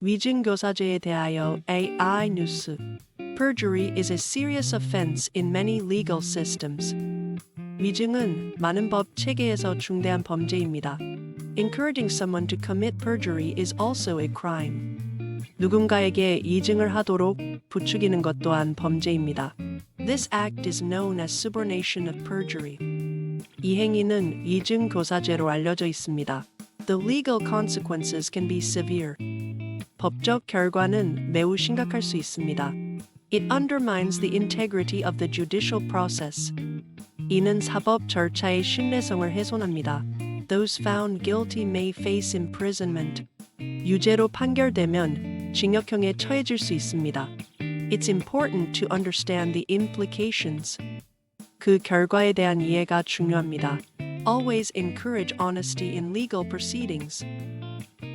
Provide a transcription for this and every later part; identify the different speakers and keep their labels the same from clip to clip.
Speaker 1: 위증교사죄에 대하여 AI 뉴스. Perjury is a serious offense in many legal systems. 위증은 많은 법 체계에서 중대한 범죄입니다. Encouraging someone to commit perjury is also a crime. 누군가에게 이증을 하도록 부추기는 것 또한 범죄입니다. This act is known as subornation of perjury. 이 행위는 위증교사죄로 알려져 있습니다. The legal consequences can be severe. 법적 결과는 매우 심각할 수 있습니다. It undermines the integrity of the judicial process. 이는 사법 절차의 신뢰성을 훼손합니다. Those found guilty may face imprisonment. 유죄로 판결되면 징역형에 처해질 수 있습니다. It's important to understand the implications. 그 결과에 대한 이해가 중요합니다. Always encourage honesty in legal proceedings.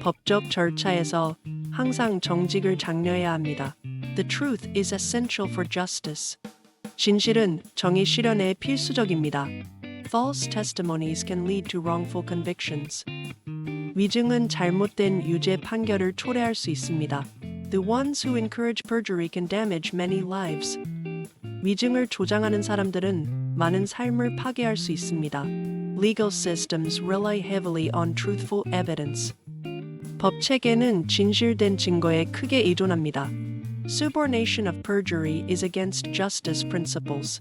Speaker 1: 법적 절차에서 항상 정직을 장려해야 합니다. The truth is essential for justice. 진실은 정의 실현에 필수적입니다. False testimonies can lead to wrongful convictions. 위증은 잘못된 유죄 판결을 초래할 수 있습니다. The ones who encourage perjury can damage many lives. 위증을 조장하는 사람들은 많은 삶을 파괴할 수 있습니다. Legal systems rely heavily on truthful evidence. 법 체계는 진실된 증거에 크게 의존합니다. Subordination of perjury is against justice principles.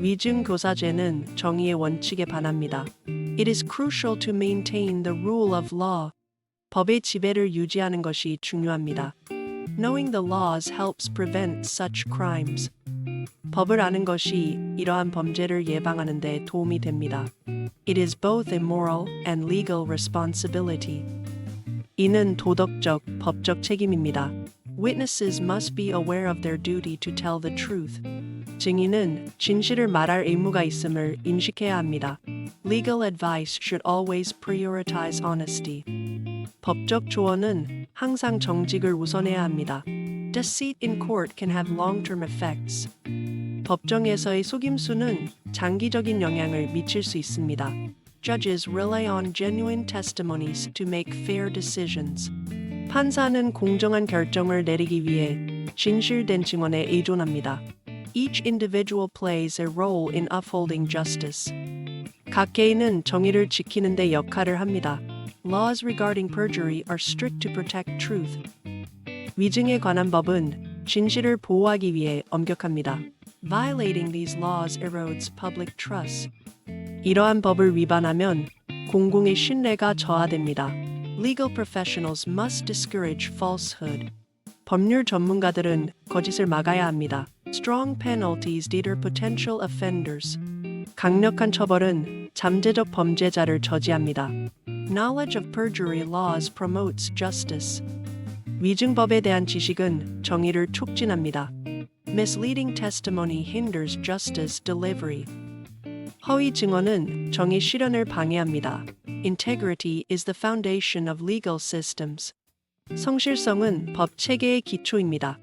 Speaker 1: 위증 교사죄는 정의의 원칙에 반합니다. It is crucial to maintain the rule of law. 법의 지배를 유지하는 것이 중요합니다. Knowing the laws helps prevent such crimes. 법을 아는 것이 이러한 범죄를 예방하는 데 도움이 됩니다. It is both a moral and legal responsibility. 이는 도덕적, 법적 책임입니다. Witnesses must be aware of their duty to tell the truth. 증인은 진실을 말할 의무가 있음을 인식해야 합니다. Legal advice should always prioritize honesty. 법적 조언은 항상 정직을 우선해야 합니다. Deceit in court can have long-term effects. 법정에서의 속임수는 장기적인 영향을 미칠 수 있습니다. Judges rely on genuine testimonies to make fair decisions. 판사는 공정한 결정을 내리기 위해 진실된 증언에 의존합니다. Each individual plays a role in upholding justice. 각 개인은 정의를 지키는 데 역할을 합니다. Laws regarding perjury are strict to protect truth. 위증에 관한 법은 진실을 보호하기 위해 엄격합니다. Violating these laws erodes public trust. 이러한 법을 위반하면 공공의 신뢰가 저하됩니다. Legal professionals must discourage falsehood. 법률 전문가들은 거짓을 막아야 합니다. Strong penalties deter potential offenders. 강력한 처벌은 잠재적 범죄자를 저지합니다. Knowledge of perjury laws promotes justice. 위증법에 대한 지식은 정의를 촉진합니다. Misleading testimony hinders justice delivery. 허위 증언은 정의 실현을 방해합니다. Integrity is the foundation of legal systems. 성실성은 법 체계의 기초입니다.